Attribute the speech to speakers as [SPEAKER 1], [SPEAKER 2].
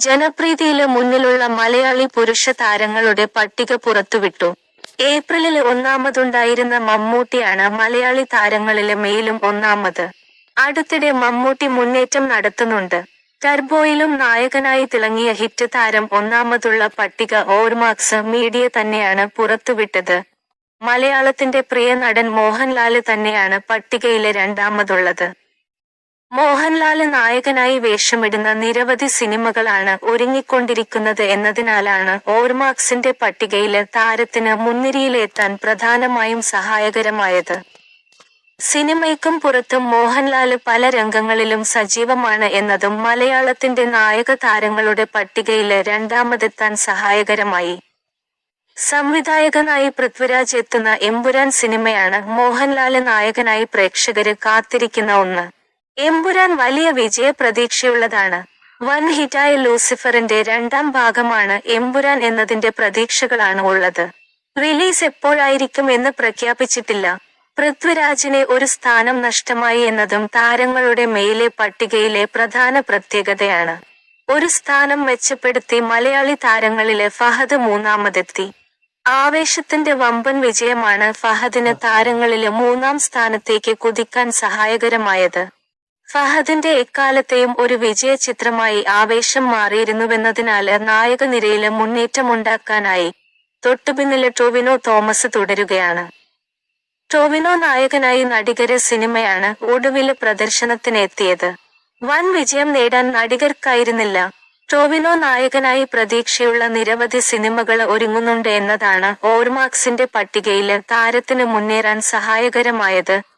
[SPEAKER 1] ജനപ്രീതിയിൽ മുന്നിലുള്ള മലയാളി പുരുഷ താരങ്ങളുടെ പട്ടിക പുറത്തുവിട്ടു. ഏപ്രിലിൽ ഒന്നാമതുണ്ടായിരുന്ന മമ്മൂട്ടിയാണ് മലയാളി താരങ്ങളിലെ മെയിലും ഒന്നാമത്. അടുത്തിടെ മമ്മൂട്ടി മുന്നേറ്റം നടത്തുന്നുണ്ട്. ടർബോയിലും നായകനായി തിളങ്ങിയ ഹിറ്റ് താരം ഒന്നാമതുള്ള പട്ടിക ഓർമാക്സ് മീഡിയ തന്നെയാണ് പുറത്തുവിട്ടത്. മലയാളത്തിന്റെ പ്രിയ നടൻ മോഹൻലാൽ തന്നെയാണ് പട്ടികയിലെ രണ്ടാമതുള്ളത്. മോഹൻലാൽ നായകനായി വേഷമിടുന്ന നിരവധി സിനിമകളാണ് ഒരുങ്ങിക്കൊണ്ടിരിക്കുന്നത് എന്നതിനാലാണ് ഓർമാക്സിന്റെ പട്ടികയിൽ താരത്തിന് മുൻനിരയിലെത്താൻ പ്രധാനമായും സഹായകരമായത്. സിനിമയ്ക്കും പുറത്തും മോഹൻലാൽ പല രംഗങ്ങളിലും സജീവമാണ് എന്നതും മലയാളത്തിന്റെ നായക താരങ്ങളുടെ പട്ടികയിൽ രണ്ടാമതെത്താൻ സഹായകരമായി. സംവിധായകനായി പൃഥ്വിരാജ് എത്തുന്ന എമ്പുരാൻ സിനിമയാണ് മോഹൻലാൽ നായകനായി പ്രേക്ഷകര് കാത്തിരിക്കുന്ന ഒന്ന്. എമ്പുരാൻ വലിയ വിജയ പ്രതീക്ഷയുള്ളതാണ് വൻ ഹിറ്റായ ലൂസിഫറിന്റെ രണ്ടാം ഭാഗമാണ് എമ്പുരാൻ എന്നതിന്റെ പ്രതീക്ഷകളാണ് ഉള്ളത്. റിലീസ് എപ്പോഴായിരിക്കും എന്ന് പ്രഖ്യാപിച്ചിട്ടില്ല. പൃഥ്വിരാജിനെ ഒരു സ്ഥാനം നഷ്ടമായി എന്നതും താരങ്ങളുടെ മെയിലെ പട്ടികയിലെ പ്രധാന പ്രത്യേകതയാണ്. ഒരു സ്ഥാനം മെച്ചപ്പെടുത്തി മലയാളി താരങ്ങളിലെ ഫഹദ് മൂന്നാമതെത്തി. ആവേശത്തിന്റെ വമ്പൻ വിജയമാണ് ഫഹദിന് താരങ്ങളിലെ മൂന്നാം സ്ഥാനത്തേക്ക് കുതിക്കാൻ സഹായകരമായത്. ഫഹദിന്റെ എക്കാലത്തെയും ഒരു വിജയ ചിത്രമായി ആവേശം മാറിയിരുന്നുവെന്നതിനാല് നായക നിരയിൽ മുന്നേറ്റമുണ്ടാക്കാനായി തൊട്ടുപിന്നിലെ ടോവിനോ തോമസ് തുടരുകയാണ്. ടോവിനോ നായകനായി നടികര് സിനിമയാണ് ഒടുവിൽ പ്രദർശനത്തിനെത്തിയത്. വൻ വിജയം നേടാൻ നടികർക്കായിരുന്നില്ല. ടോവിനോ നായകനായി പ്രതീക്ഷയുള്ള നിരവധി സിനിമകൾ ഒരുങ്ങുന്നുണ്ട് എന്നതാണ് ഓർമാക്സിന്റെ പട്ടികയിൽ താരത്തിന് മുന്നേറാൻ സഹായകരമായത്.